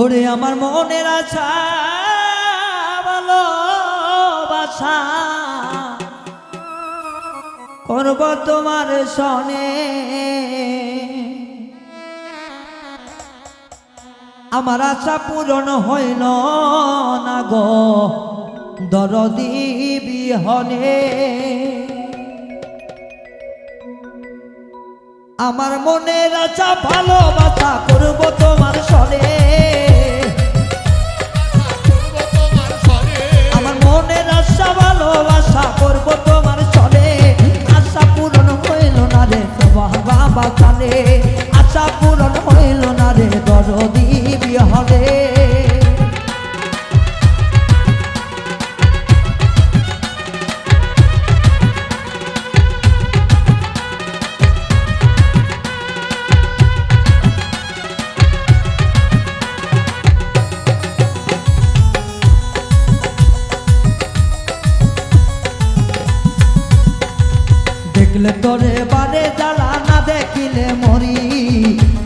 ওরে আমার মনের আশা, ভালোবাসা। করব তোমার সনে আমার আশা পূরণ হইল না গো দরদি বিহনে। আমার মনের আশা, ভালোবাসা করব তোমার সনে দেখলে তোরে বারে জ্বালা, না দেখিলে মরি।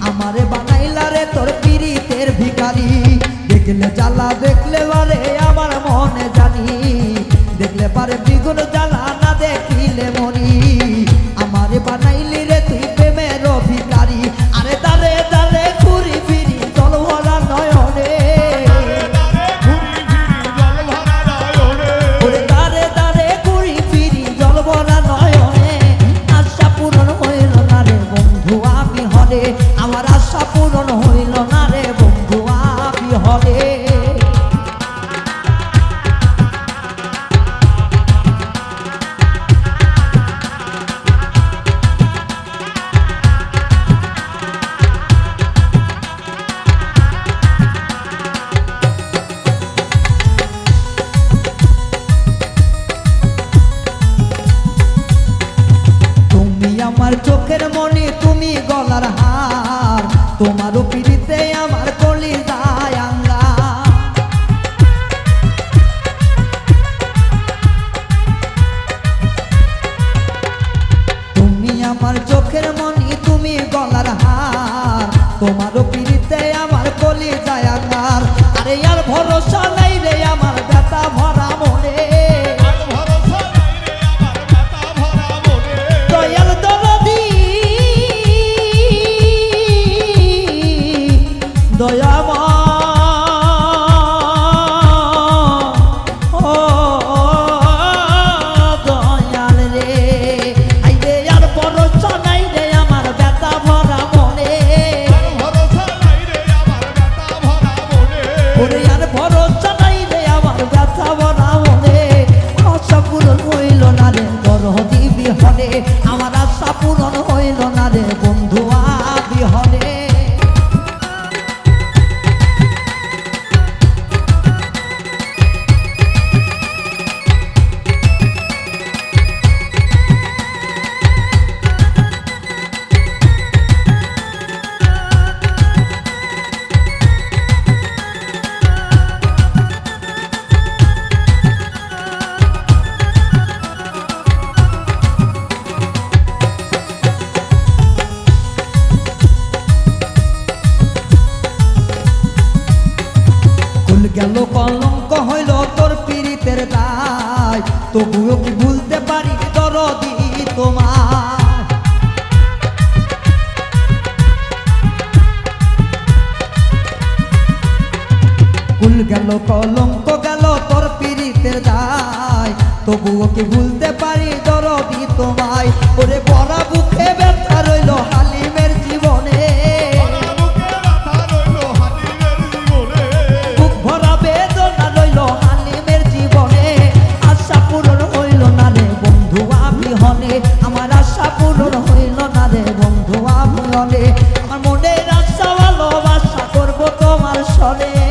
আমারে বানাইলা রে তোর পিরিতের ভিকারি দেখলে জ্বালা, দেখলে বারে আমার মনে জানি। দেখলে পারে বিগুন জ্বালা, না দেখি তোমার পিড়িতে আমার কলি দয়াময় বুকের দায়, তবুও কি ভুলতে পারি দরদি তোমার কুল গেল, কলঙ্ক গেল তোর পিড়িতের দায় তবুও কি ভুলতে পারি দরদি তোমায়? ওরে বড় 好嘞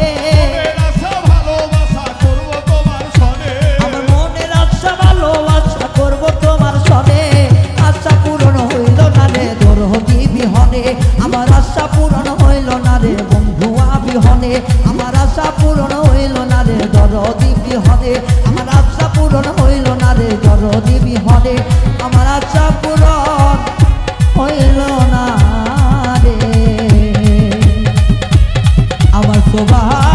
আমার শোভা